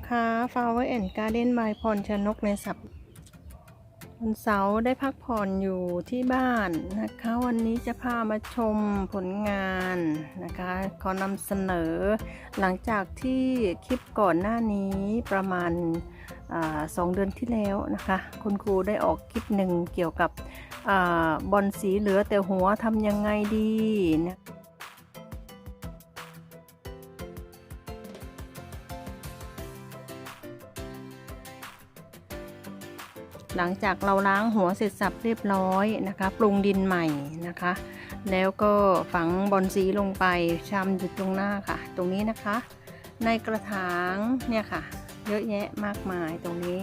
ผู้ชมคะ Flower and Garden by พรชนกในสัปวันเสาร์ได้พักผ่อนอยู่ที่บ้านนะคะ วันนี้จะพามาชมผลงานนะคะ ขอนำเสนอ หลังจากที่คลิปก่อนหน้านี้ประมาณอสองเดือนที่แล้วนะคะ คุณครูได้ออกคลิปหนึ่งเกี่ยวกับอบอลสีเหลือแต่หัวทำยังไงดีนะ หลังจากเราล้างหัวเสร็จสับเรียบร้อยนะคะ ปรุงดินใหม่นะคะ แล้วก็ฝังบอนสีลงไปชำอยู่ตรงหน้าค่ะ ตรงนี้นะคะ ในกระถางเนี่ยค่ะ เยอะแยะมากมายตรงนี้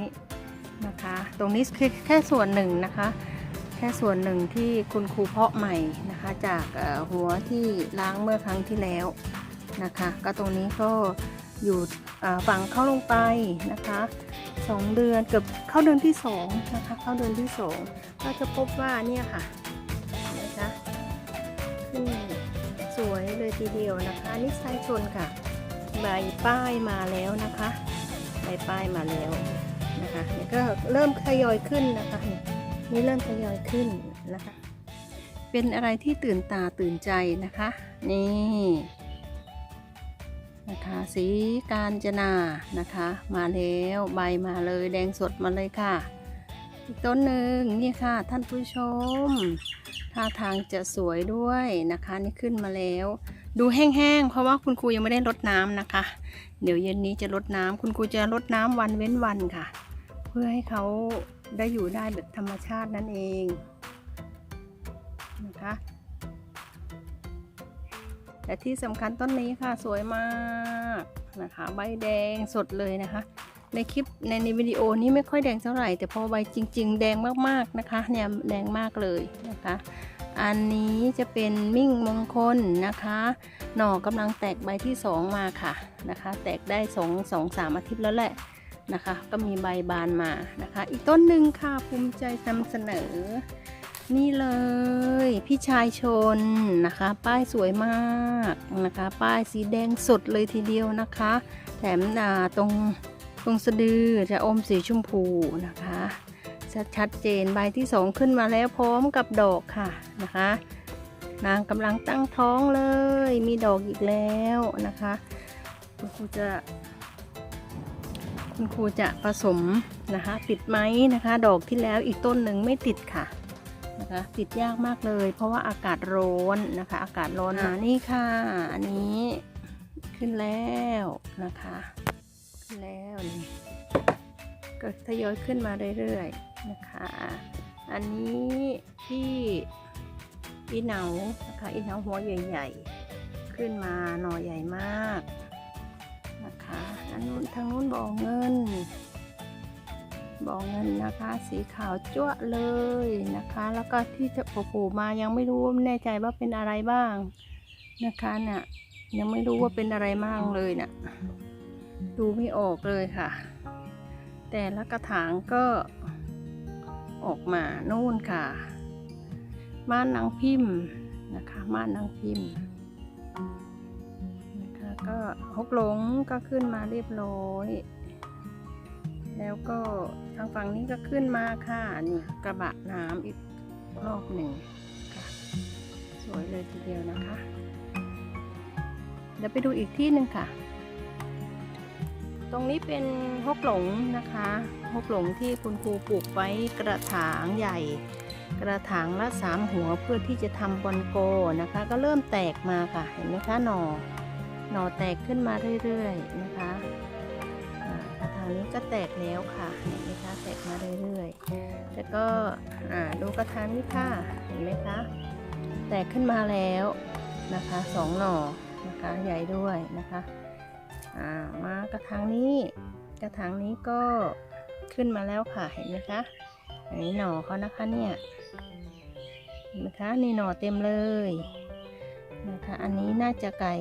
นะคะ ตรงนี้คือแค่ส่วนหนึ่งนะคะ แค่ส่วนหนึ่งที่คุณครูเพาะใหม่นะคะ จากหัวที่ล้างเมื่อครั้งที่แล้วนะคะ ก็ตรงนี้ก็ อยู่เอ่อฝังเข้าลงไปนะคะสองเดือนเกือบเข้าเดือนที่สองนะคะเข้าเดือนที่สองก็จะพบว่าเนี่ยค่ะเห็นะคะขึ้นสวยเลยทีเดียวนะคะนี่ไซชนค่ะใบป้ายมาแล้วนะคะใบป้ายมาแล้วนะคะนี่ก็เริ่มทยอยขึ้นนะคะนี่นี่เริ่มทยอยขึ้นนะคะ เป็นอะไรที่ตื่นตาตื่นใจนะคะ นี่ นะคะ สีการจนานะคะ มาแล้วใบมาเลยแดงสดมาเลยค่ะ อีกต้นหนึ่งนี่ค่ะท่านผู้ชมท่าทางจะสวยด้วยนะคะ นี่ขึ้นมาแล้ว ดูแห้งๆเพราะว่าคุณครูยังไม่ได้รดน้ำนะคะ เดี๋ยวเย็นนี้จะรดน้ำคุณครูจะรดน้ำวันเว้นวันค่ะ เพื่อให้เขาได้อยู่ได้แบบธรรมชาตินั่นเองนะคะ แต่ที่สำคัญต้นนี้ค่ะสวยมากนะคะ ใบแดงสดเลยนะคะ ในคลิปในในวิดีโอนี้ไม่ค่อยแดงเท่าไหร่ แต่พอใบจริง ๆ แดงมากๆนะคะเนี่ยแดงมากเลยนะคะ อันนี้จะเป็นมิ่งมงคลนะคะ หน่อกำลังแตกใบที่ 2 มาค่ะนะคะ แตกได้2 2 3อาทิตย์แล้วแหละนะคะ ก็มีใบบานมานะคะ อีกต้นหนึ่งค่ะภูมิใจนำเสนอ นี่เลย พี่ชายชนนะคะ ป้ายสวยมากนะคะ ป้ายสีแดงสดเลยทีเดียวนะคะ แถมตรงตรงสะดือจะอมสีชมพูนะคะชัดชัดเจนใบที่สองขึ้นมาแล้วพร้อมกับดอกค่ะนะคะ นางกำลังตั้งท้องเลย มีดอกอีกแล้วนะคะคุณครูจะ คุณครูจะผสมนะคะ ติดไหมนะคะ ดอกที่แล้วอีกต้นหนึ่งไม่ติดค่ะ นะคะ ติดยากมากเลย เพราะว่าอากาศร้อนนะคะ อากาศร้อนอ่านี่ค่ะ อันนี้ขึ้นแล้วนะคะ ขึ้นแล้วนี่ก็ทยอยขึ้นมาเรื่อยๆนะคะ อันนี้ที่อีเหนานะคะอีเหนาหัวใหญ่ๆ ขึ้นมาหน่อใหญ่มากนะคะอันนู้นทางนู้นบ่อเงิน บ่อเงินนะคะ สีขาวจั่วเลยนะคะ แล้วก็ที่จะโผล่มายังไม่รู้ไม่แน่ใจว่าเป็นอะไรบ้างนะคะเนี่ยยังไม่รู้ว่าเป็นอะไรบ้างเลยเนี่ยดูไม่ออกเลยค่ะ แต่ละกระถางก็ออกมานู่นค่ะ ม่านนางพิมพ์นะคะ ม่านนางพิมพ์นะคะก็ฮกหลงก็ขึ้นมาเรียบร้อย แล้วก็ทางฝั่งนี้ก็ขึ้นมาค่ะนี่กระบะน้ำอีกรอบหนึ่งค่ะ สวยเลยทีเดียวนะคะ เดี๋ยวไปดูอีกที่หนึ่งค่ะ ตรงนี้เป็นฮกหลงนะคะฮกหลงที่คุณครูปลูกไว้กระถางใหญ่ กระถางละสามหัวเพื่อที่จะทำบอลโกนะคะ ก็เริ่มแตกมาค่ะ เห็นไหมคะหนอ่อหน่อแตกขึ้นมาเรื่อยๆนะคะากระถางนี้ก็แตกแล้วค่ะเห็นไหมคะแตกมาเรื่อยๆแล้วก็ดูกระถางนี้ค่ะเห็นไหมคะแตกขึ้นมาแล้วนะคะสองหน่อนะคะใหญ่ด้วยนะคะามากระถางนี้กระถางนี้ก็ขึ้นมาแล้วค่ะเห็นไหมคะอันนี้หน่อเขานะคะเนี่ยเห็นไหมคะนี่หน่อเต็มเลยนะคะอันนี้น่าจะไก่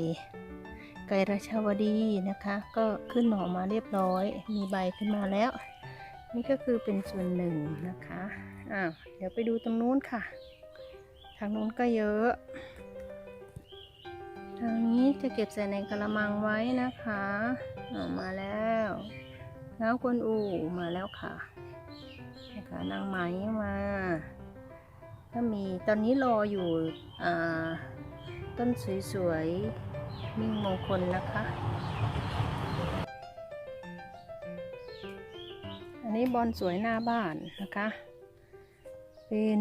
ไก่ราชาวดีนะคะ ก็ขึ้นหน่อมาเรียบร้อย มีใบขึ้นมาแล้ว นี่ก็คือเป็นส่วนหนึ่งนะคะอ้าวเดี๋ยวไปดูตรงนู้นค่ะ ทางนู้นก็เยอะ ทางนี้จะเก็บใส่ในกระมังไว้นะคะอ่ามาแล้วแล้วกวนอูมาแล้วค่ะนะคะนางไหมมาก็มีตอนนี้รออยู่อ่าต้นสวยๆ มิ่งมงคลนะคะ อันนี้บอลสวยหน้าบ้านนะคะ เป็น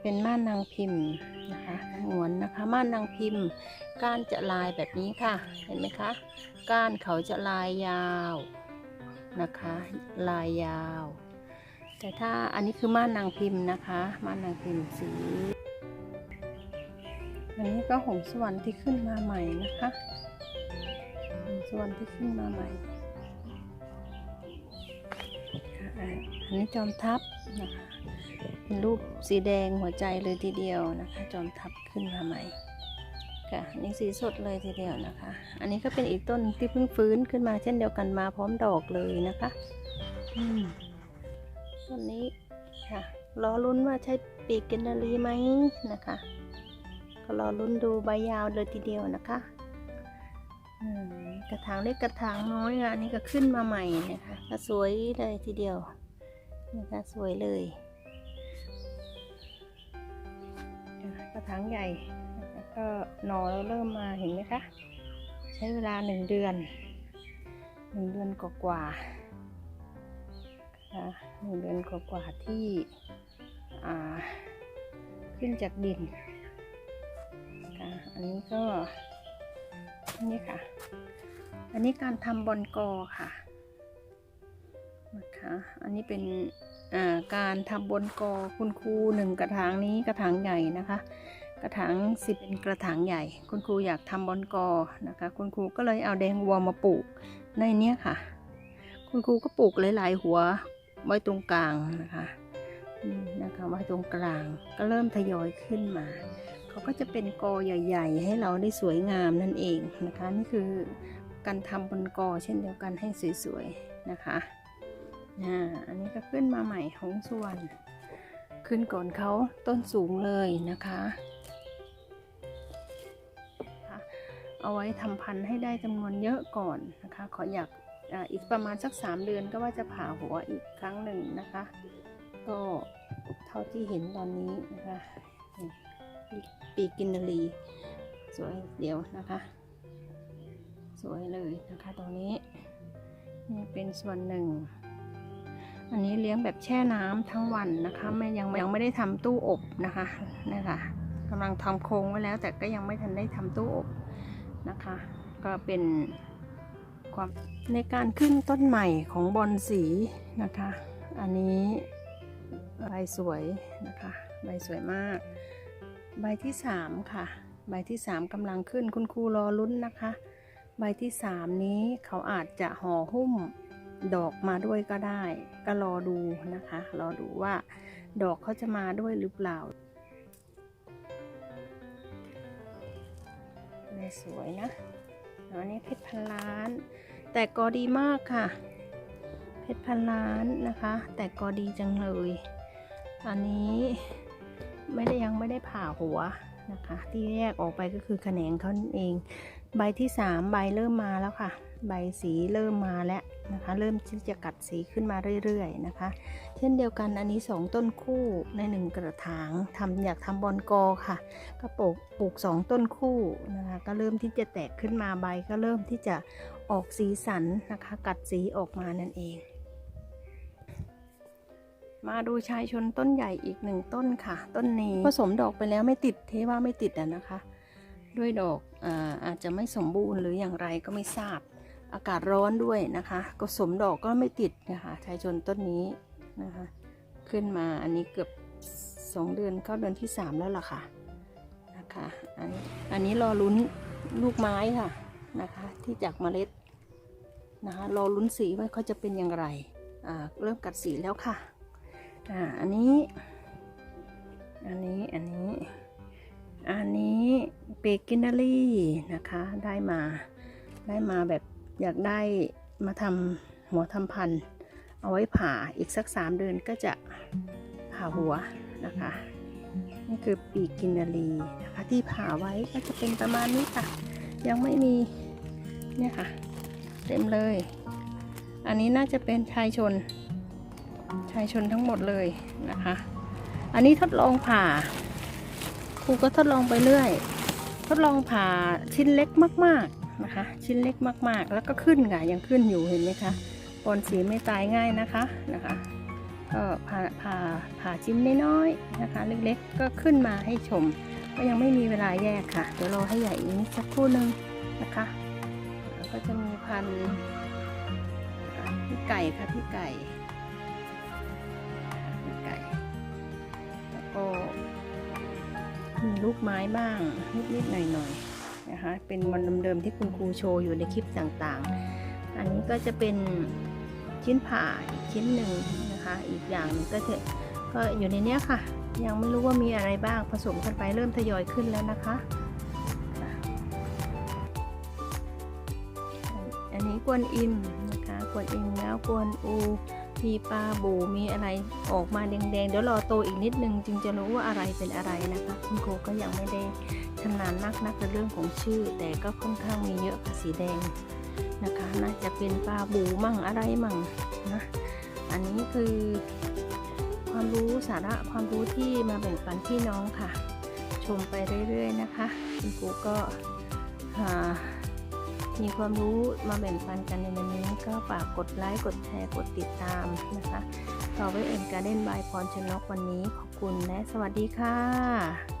เป็นม่านนางพิมพ์นะคะหงวนนะคะ ม่านนางพิมพ์ก้านจะลายแบบนี้ค่ะ เห็นไหมคะ ก้านเขาจะลายยาวนะคะ ลายยาว แต่ถ้าอันนี้คือม่านนางพิมพ์นะคะ ม่านนางพิมพ์สี อันนี้ก็หงสวรรค์ที่ขึ้นมาใหม่นะคะหงสวรรค์ที่ขึ้นมาใหม่ค่ะอันนี้จอมทัพนะคะเป็นรูปสีแดงหัวใจเลยทีเดียวนะคะ จอมทับขึ้นมาใหม่ค่ะอันนี่สีสดเลยทีเดียวนะคะ อันนี้ก็เป็นอีกต้นที่เพิ่งฟื้นขึ้นมาเช่นเดียวกันมาพร้อมดอกเลยนะคะอืมต้นนี้ค่ะรอลุ้นว่าใช่ปีกกินนารีไหมนะคะ ก็รอลุ้นดูใบยาวเลยทีเดียวนะคะกระถางเล็กกระถางน้อยอันนี้ก็ขึ้นมาใหม่นะคะก็สวยเลยทีเดียวนะคะสวยเลยกระถางใหญ่ก็หนอเราเริ่มมาเห็นไหมคะ ใช้เวลาหนึ่งเดือนหนึ่งเดือนกว่าๆค่ะหนึ่งเดือนกว่าๆที่อ่าขึ้นจากดิน อันนี้ก็นนี้ค่ะ อันนี้การทำบอลกอค่ะนะคะ อันนี้เป็นการทำบนกอคุณครูหนึ่งกระถางนี้กระถางใหญ่นะคะ กระถางสิบเป็นกระถางใหญ่ คุณครูอยากทำบนกอนะคะ คุณครูก็เลยเอาแดงวัวมาปลูกในเนี้ยค่ะ คุณครูก็ปลูกหลาย ๆ หัวไว้ตรงกลางนะคะนะคะไว้ตรงกลางก็เริ่มทยอยขึ้นมา เขาก็จะเป็นกอใหญ่ ๆ ให้เราได้สวยงามนั่นเองนะคะนี่คือการทำบนกอเช่นเดียวกันให้สวยๆนะคะอ่าอันนี้ก็ขึ้นมาใหม่ของส่วน ขึ้นก่อนเขาต้นสูงเลยนะคะเอาไว้ทำพันธุ์ให้ได้จำนวนเยอะก่อนนะคะ ขออยากอาอีกประมาณสัก 3 เดือนก็ว่าจะผ่าหัวอีกครั้งหนึ่งนะคะ ก็เท่าที่เห็นตอนนี้นะคะ ปีกินนารีสวยเดียวนะคะ สวยเลยนะคะตรงนี้นี่เป็นส่วนหนึ่ง อันนี้เลี้ยงแบบแช่น้ำทั้งวันนะคะไม่ยังยังไม่ได้ทำตู้อบนะคะนะคะกำลังทำโครงไว้แล้ว แต่ก็ยังไม่ทันได้ทำตู้อบนะคะ ก็เป็นความในการขึ้นต้นใหม่ของบอลสีนะคะ อันนี้ใบสวยนะคะใบสวยมาก ใบที่สามค่ะ ใบที่สามกำลังขึ้นคุณครูรอลุ้นนะคะ ใบที่สามนี้เขาอาจจะห่อหุ้มดอกมาด้วยก็ได้ ก็รอดูนะคะ รอดูว่า ดอกเขาจะมาด้วยหรือเปล่าสวยนะอันนี้เพชรพันล้าน แต่กอดีมากค่ะ เพชรพันล้านนะคะ แต่กอดีจังเลย อันนี้ ไม่ได้ยังไม่ได้ผ่าหัวนะคะ ที่แยกออกไปก็คือแขนงเขาเอง ใบที่สามใบเริ่มมาแล้วค่ะ ใบสีเริ่มมาแล้วนะคะ เริ่มที่จะกัดสีขึ้นมาเรื่อยๆนะคะ เช่นเดียวกันอันนี้สองต้นคู่ในหนึ่งกระถางทำอยากทำบอลกอค่ะ ก็ปลูกปลูกสองต้นคู่นะคะ ก็เริ่มที่จะแตกขึ้นมาใบก็เริ่มที่จะออกสีสันนะคะ กัดสีออกมานั่นเอง มาดูชายชนต้นใหญ่อีกหนึ่งต้นค่ะ ต้นนี้ผสมดอกไปแล้วไม่ติดเทว่าไม่ติดอะนะคะ ด้วยดอกอาอาจจะไม่สมบูรณ์หรืออย่างไรก็ไม่ทราบ อากาศร้อนด้วยนะคะ ก็สมดอกก็ไม่ติดนะคะชายชนต้นนี้นะคะ ขึ้นมาอันนี้เกือบสองเดือนเข้าเดือนที่สามแล้วล่ะค่ะนะคะอันอันนี้รอลุ้นลูกไม้ค่ะนะคะที่จากเมล็ดนะคะรอลุ้นสีว่าเขาจะเป็นอย่างไรอ่าเริ่มกัดสีแล้วค่ะ อ่าอันนี้ อันนี้ อันนี้ อันนี้เปกินารีนะคะ ได้มา ได้มาแบบอยากได้มาทำหัวทำพันธุ์เอาไว้ผ่าอีกสักสามเดือนก็จะผ่าหัวนะคะ นี่คือปีกกินนารีนะคะที่ผ่าไว้ก็จะเป็นประมาณนี้ค่ะ ยังไม่มีเนี่ยค่ะ เต็มเลย อันนี้น่าจะเป็นชายชน ชายชนทั้งหมดเลยนะคะ อันนี้ทดลองผ่า ครูก็ทดลองไปเรื่อย ทดลองผ่าชิ้นเล็กมาก ๆนะคะ ชิ้นเล็กมาก ๆ แล้วก็ขึ้นค่ะยังขึ้นอยู่เห็นไหมคะปนสีไม่ตายง่ายนะคะนะคะ ก็ผ่าผ่าผ่าชิ้นน้อยๆนะคะ เล็กๆก็ขึ้นมาให้ชม ก็ยังไม่มีเวลาแยกค่ะเดี๋ยวรอให้ใหญ่อีกนิดสักครู่หนึ่งนะคะแล้วก็จะมีพันธุ์พี่ไก่ค่ะพี่ไก่ มีลูกไม้บ้างนิดๆหน่อยๆนะคะ เป็นวันเดิมๆที่คุณครูโชว์อยู่ในคลิปต่างๆ อันนี้ก็จะเป็นชิ้นผ่าอีกชิ้นหนึ่งนะคะ อีกอย่างนึงก็จะก็อยู่ในเนี้ยค่ะ ยังไม่รู้ว่ามีอะไรบ้างผสมกันไปเริ่มทยอยขึ้นแล้วนะคะ อันนี้กวนอิมนะคะ กวนอิมแล้วกวนอู มีปลาบูมีอะไรออกมาแดงๆ เดี๋ยวรอโตอีกนิดนึง จึงจะรู้ว่าอะไรเป็นอะไรนะคะ คุณครูก็ยังไม่ได้ชำนาญนักนักในเรื่องของชื่อ แต่ก็ค่อนข้างมีเยอะค่ะสีแดงนะคะ น่าจะเป็นปลาบูมั่งอะไรมั่งนะ อันนี้คือความรู้สาระความรู้ที่มาแบ่งปันพี่น้องค่ะ ชมไปเรื่อยๆนะคะ คุณครูก็อ่า มีความรู้มาแบ่งปันกันในวันนี้ก็ฝากกดไลค์กดแชร์กดติดตามนะคะต่อไปเอ็นการ์เด้นบายพรชนกวันนี้ขอบคุณและสวัสดีค่ะ